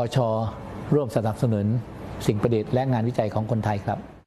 วช ร่วมสนับสนุนสิ่งประดิษฐ์และงานวิจัยของคนไทยครับ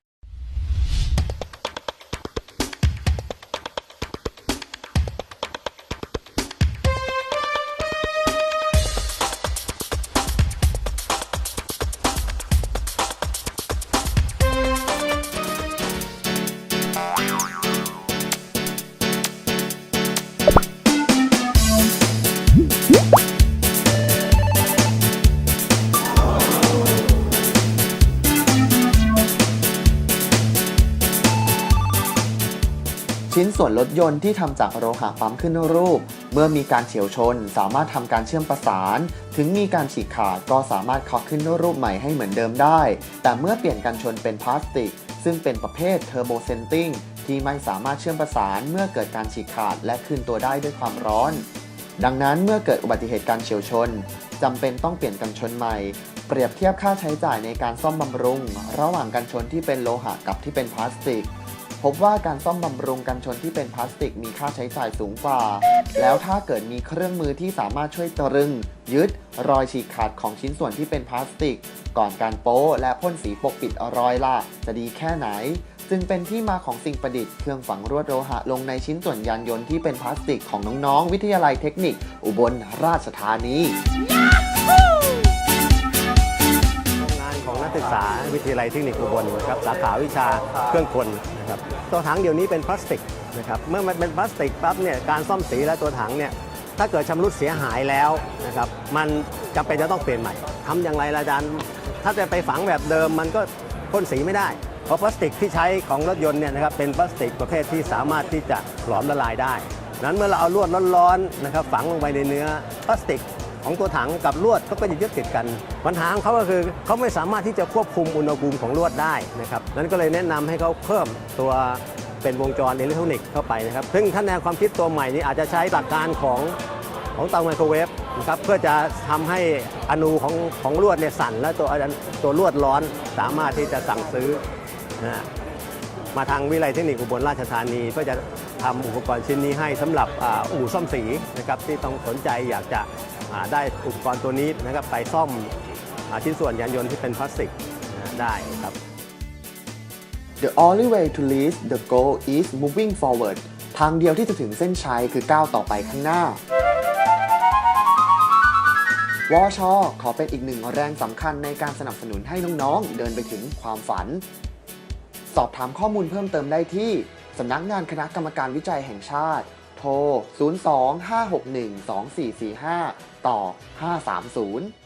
ชิ้นส่วนรถยนต์ที่ทำจากโลหะปั๊มขึ้นรูป เมื่อมีการเฉียวชน สามารถทำการเชื่อมประสาน ถึงมีการฉีกขาดก็สามารถเคาะขึ้นรูปใหม่ให้เหมือนเดิมได้ แต่เมื่อเปลี่ยนกันชนเป็นพลาสติก ซึ่งเป็นประเภทเทอร์โบเซนติ้งที่ไม่สามารถเชื่อมประสานเมื่อเกิดการฉีกขาดและคืนตัวได้ด้วยความร้อน ดังนั้นเมื่อเกิดอุบัติเหตุการเฉียวชนจำเป็นต้องเปลี่ยนกันชนใหม่ เปรียบเทียบค่าใช้จ่ายในการซ่อมบำรุง ระหว่างกันชนที่เป็นโลหะกับที่เป็นพลาสติก พบว่าการซ่อมบำรุงกันชนที่เป็นพลาสติกมีค่าใช้จ่ายสูงกว่า แล้วถ้าเกิดมีเครื่องมือที่สามารถช่วยตรึง ยึด รอยฉีกขาดของชิ้นส่วนที่เป็นพลาสติก ก่อนการโป้และพ่นสีปกปิดรอยล่ะจะดีแค่ไหน จึงเป็นที่มาของสิ่งประดิษฐ์เครื่องฝังลวดโลหะลงในชิ้นส่วนยานยนต์ที่เป็นพลาสติกของน้องๆ วิทยาลัยเทคนิค อุบลราชธานี ยาลัยเทคนิคอุบลนะครับสาขาวิชาเครื่องกลนะครับตัวถังเดี๋ยวนี้เป็นพลาสติกนะครับเมื่อมันเป็นพลาสติกปั๊บเนี่ยการซ่อมสีและตัวถังเนี่ยถ้าเกิดชำรุดเสียหายแล้วนะครับมันจำเป็นจะต้องเปลี่ยนใหม่ทำอย่างไรล่ะอาจารย์ถ้าจะไปฝังแบบเดิมมันก็พ่นสีไม่ได้เพราะพลาสติกที่ใช้ของรถยนต์เนี่ยนะครับเป็นพลาสติกประเภทที่สามารถที่จะหลอมละลายได้นั้นเมื่อเราเอาลวดร้อนๆนะครับฝังลงไปในเนื้อพลาสติก ของตัวถังกับลวดเขาก็จะยึดติดกัน ปัญหาของเขาก็คือเขาไม่สามารถที่จะควบคุมอุณหภูมิของลวดได้นะครับนั้นก็เลยแนะนำให้เขาเพิ่มตัวเป็นวงจรอิเล็กทรอนิกส์เข้าไปนะครับซึ่งท่านแนวความคิดตัวใหม่นี้อาจจะใช้หลักการของของเตาไมโครเวฟนะครับเพื่อจะทำให้อนูของของลวดเนี่ยสั่น และตัวตัวลวดร้อนสามารถที่จะสั่งซื้อนะมาทางวิทยาลัยเทคนิคอุบลราชธานีเพื่อจะทำอุปกรณ์ชิ้นนี้ให้สำหรับอู่ซ่อมสีนะครับที่ต้องสนใจอยากจะ ได้อุปกรณ์ตัวนี้นะครับไปซ่อมอชิ้นส่วนยานยนต์ที่เป็นพลาสติกได้ครับ The only way to reach the goal is moving forward ทางเดียวที่จะถึงเส้นชัยคือก้าวต่อไปข้างหน้าวชขอเป็นอีกหนึ่งแรงสำคัญในการสนับสนุนให้น้องๆ เดินไปถึงความฝัน สอบถามข้อมูลเพิ่มเติมได้ที่สำนักงานคณะกรรมการวิจัยแห่งชาติ โทร 025612445 ต่อ 530